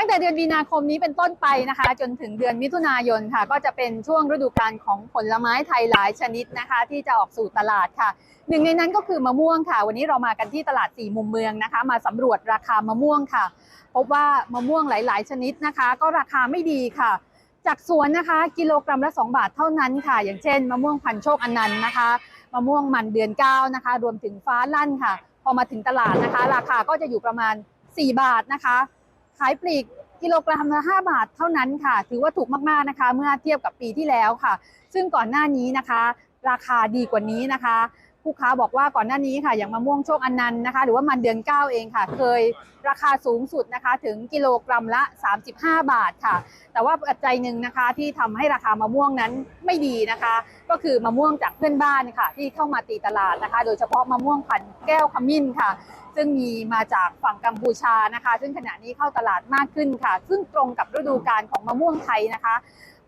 ตั้งแต่เดือนมีนาคมนี้เป็นต้นไปนะคะ จนถึงเดือนมิถุนายนค่ะ ก็จะเป็นช่วงฤดูกาลของผลไม้ไทยหลายชนิดนะคะ ที่จะออกสู่ตลาดค่ะ หนึ่งในนั้นก็คือมะม่วงค่ะ วันนี้เรามากันที่ตลาดสี่มุมเมืองนะคะ มาสำรวจราคามะม่วงค่ะ พบว่ามะม่วงหลาย ๆ ชนิดนะคะ ก็ราคาไม่ดีค่ะจากสวนนะคะกิโลกรัมละ 2 บาทเท่านั้นค่ะ อย่างเช่น มะม่วงพันโชคอนันต์นะคะมะม่วงมันเดือนเก้านะคะ รวมถึงฟ้าลั่นค่ะ พอมาถึงตลาดนะคะ ราคาก็จะอยู่ประมาณ 4 บาทนะคะ ขายปลีกกิโลกรัมละ5บาทเท่านั้นค่ะ ถือว่าถูกมากๆนะคะ เมื่อเทียบกับปีที่แล้วค่ะ ซึ่งก่อนหน้านี้นะคะ ราคาดีกว่านี้นะคะ ผู้ค้าบอกว่าก่อนหน้านี้ค่ะ อย่างมะม่วงโชคอนันต์นะคะ หรือว่ามันเดือนเก้าเองค่ะ เคยราคาสูงสุดนะคะ ถึงกิโลกรัมละ 35 บาทค่ะ แต่ว่าปัจจัยหนึ่งนะคะที่ทำให้ราคามะม่วงนั้นไม่ดีนะคะ ก็คือมะม่วงจากเพื่อนบ้านค่ะ ที่เข้ามาตีตลาดนะคะ โดยเฉพาะมะม่วงพันธุ์แก้วขมิ้นค่ะ ซึ่งมีมาจากฝั่งกัมพูชานะคะ ซึ่งขณะนี้เข้าตลาดมากขึ้นค่ะ ซึ่งตรงกับฤดูกาลของมะม่วงไทยนะคะ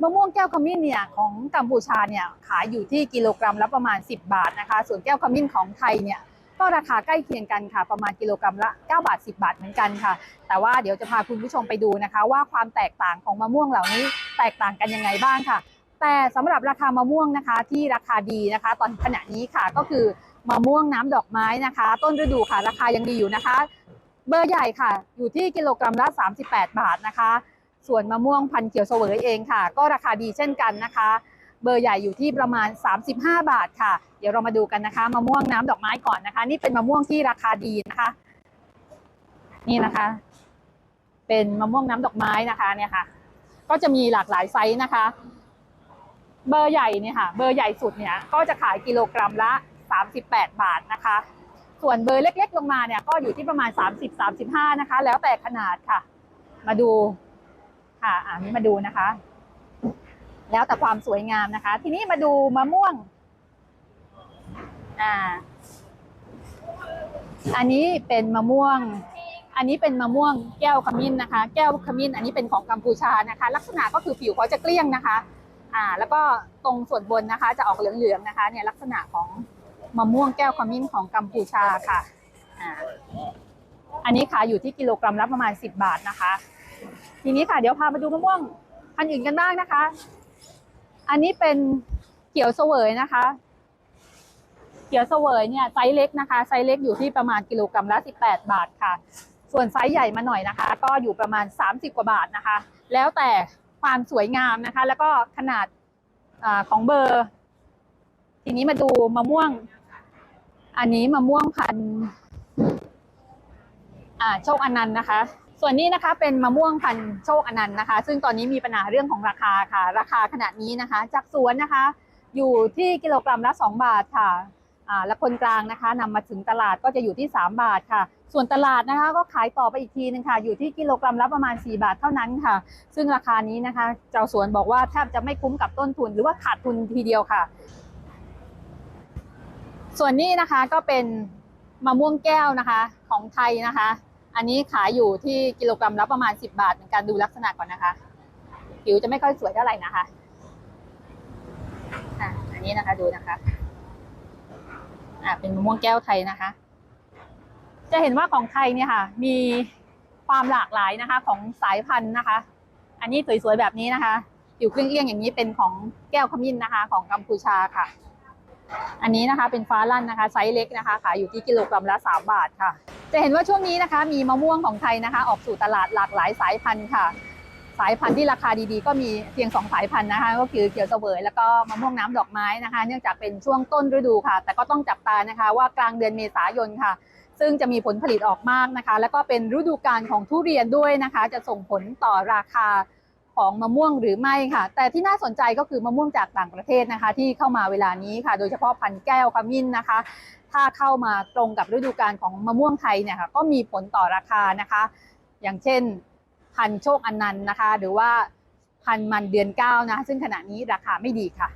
มะม่วงแก้วขมิ้นเนี่ยของกัมพูชาเนี่ยขายอยู่ที่กิโลกรัมละประมาณ 10 บาทนะคะ ส่วนแก้วขมิ้นของไทยเนี่ยก็ราคาใกล้เคียงกันค่ะ ประมาณกิโลกรัมละ 9 บาท 10 บาทเหมือนกันค่ะ แต่ว่าเดี๋ยวจะพาคุณผู้ชมไปดูนะคะ ว่าความแตกต่างของมะม่วงเหล่านี้แตกต่างกันยังไงบ้างค่ะ แต่สำหรับราคามะม่วงนะคะที่ราคาดีนะคะ ตอนขณะนี้ค่ะก็คือมะม่วงน้ำดอกไม้นะคะ ต้นฤดูค่ะ ราคายังดีอยู่นะคะ เบอร์ใหญ่ค่ะ อยู่ที่กิโลกรัมละ 38 บาทนะคะ ส่วนมะม่วงพันเขียวเสวยเองค่ะ ก็ราคาดีเช่นกันนะคะ เบอร์ใหญ่อยู่ที่ประมาณ 35 บาทค่ะ เดี๋ยวเรามาดูกันนะคะมะม่วงน้ำดอกไม้ก่อนนะคะ นี่เป็นมะม่วงที่ราคาดีนะคะ นี่นะคะ เป็นมะม่วงน้ำดอกไม้นะคะเนี่ยค่ะ ก็จะมีหลากหลายไซส์นะคะ เบอร์ใหญ่เนี่ยค่ะ เบอร์ใหญ่สุดเนี่ย ก็จะขายกิโลกรัมละ 38 บาทนะคะส่วนเบอร์เล็ก ๆ ลงมาเนี่ยก็อยู่ที่ประมาณ 30-35 นะคะ แล้วแต่ขนาดค่ะ มาดู ค่ะอันนี้มาดูนะคะ แล้วแต่ความสวยงามนะคะ ทีนี้มาดูมะม่วง อ่า อันนี้เป็นมะม่วง อันนี้เป็นมะม่วงแก้วขมิ้นนะคะ แก้วขมิ้น อันนี้เป็นของกัมพูชานะคะ ลักษณะก็คือผิวเขาจะเกลี้ยงนะคะ อ่า แล้วก็ตรงส่วนบนนะคะ จะออกเหลืองๆนะคะ เนี่ยลักษณะของมะม่วงแก้วขมิ้นของกัมพูชาค่ะ อ่า อันนี้ขายอยู่ที่กิโลกรัมละประมาณ 10 บาทนะคะ ทีนี้ค่ะเดี๋ยวพามาดูมะม่วงพันธุ์อื่นกันบ้างนะคะ อันนี้เป็นเขียวเสวยนะคะ เขียวเสวยเนี่ยไซส์เล็กนะคะ ไซส์เล็กอยู่ที่ประมาณกิโลกรัมละ 18 บาทค่ะ ส่วนไซส์ใหญ่มาหน่อยนะคะ ก็อยู่ประมาณ 30 กว่าบาทนะคะ แล้วแต่ความสวยงามนะคะ แล้วก็ขนาดอของเบอร์ ทีนี้มาดูมะม่วง อันนี้มะม่วงพันธุ์โชคอนันต์นะคะ ส่วนนี้นะคะเป็นมะม่วงพันโชคอนันต์นะคะ ซึ่งตอนนี้มีปัญหาเรื่องของราคาค่ะ ราคาขณะนี้นะคะ จากสวนนะคะ อยู่ที่กิโลกรัมละ 2 บาทค่ะอ่าและคนกลางนะคะนำมาถึงตลาดก็จะอยู่ที่ 3 บาทค่ะ ส่วนตลาดนะคะก็ขายต่อไปอีกทีนึงค่ะ อยู่ที่กิโลกรัมละประมาณ 4 บาทเท่านั้นค่ะ ซึ่งราคานี้นะคะ เจ้าสวนบอกว่าแทบจะไม่คุ้มกับต้นทุนหรือว่าขาดทุนทีเดียวค่ะ ส่วนนี้นะคะก็เป็นมะม่วงแก้วนะคะของไทยนะคะ อันนี้ขายอยู่ที่กิโลกรัมละประมาณ 10 บาทเหมือนกันดูลักษณะก่อนนะคะ ผิวจะไม่ค่อยสวยเท่าไหร่นะคะอะอันนี้นะคะดูนะคะอะเป็นมะม่วงแก้วไทยนะคะ จะเห็นว่าของไทยเนี่ยค่ะ มีความหลากหลายนะคะ ของสายพันธุ์นะคะ อันนี้สวยๆแบบนี้นะคะผิวเครื่องเอี้ยงอย่างนี้เป็นของแก้วขมิ้นนะคะ ของกัมพูชาค่ะ อันนี้นะคะเป็นฟ้าลั่นนะคะไซส์เล็กนะคะขายอยู่ที่กิโลกรัมละ 3 บาทค่ะ จะเห็นว่าช่วงนี้นะคะ มีมะม่วงของไทยนะคะ ออกสู่ตลาดหลากหลายสายพันธุ์ค่ะ สายพันธุ์ที่ราคาดีๆ ก็มีเพียง 2 สายพันธุ์นะคะ ก็คือเขียวเสวยแล้วก็มะม่วงน้ำดอกไม้นะคะ เนื่องจากเป็นช่วงต้นฤดูค่ะ แต่ก็ต้องจับตานะคะว่ากลางเดือนเมษายนค่ะซึ่งจะมีผลผลิตออกมากนะคะ แล้วก็เป็นฤดูกาลของทุเรียนด้วยนะคะ จะส่งผลต่อราคา ของมะม่วงหรือไม่ค่ะ แต่ที่น่าสนใจก็คือมะม่วงจากต่างประเทศนะคะ ที่เข้ามาเวลานี้ค่ะ โดยเฉพาะพันธุ์แก้วขมิ้นนะคะ ถ้าเข้ามาตรงกับฤดูกาลของมะม่วงไทยเนี่ยค่ะก็มีผลต่อราคานะคะ อย่างเช่น พันธุ์โชคอนันต์นะคะ หรือว่าพันธุ์มันเดือนเก้านะซึ่งขณะนี้ราคาไม่ดีค่ะ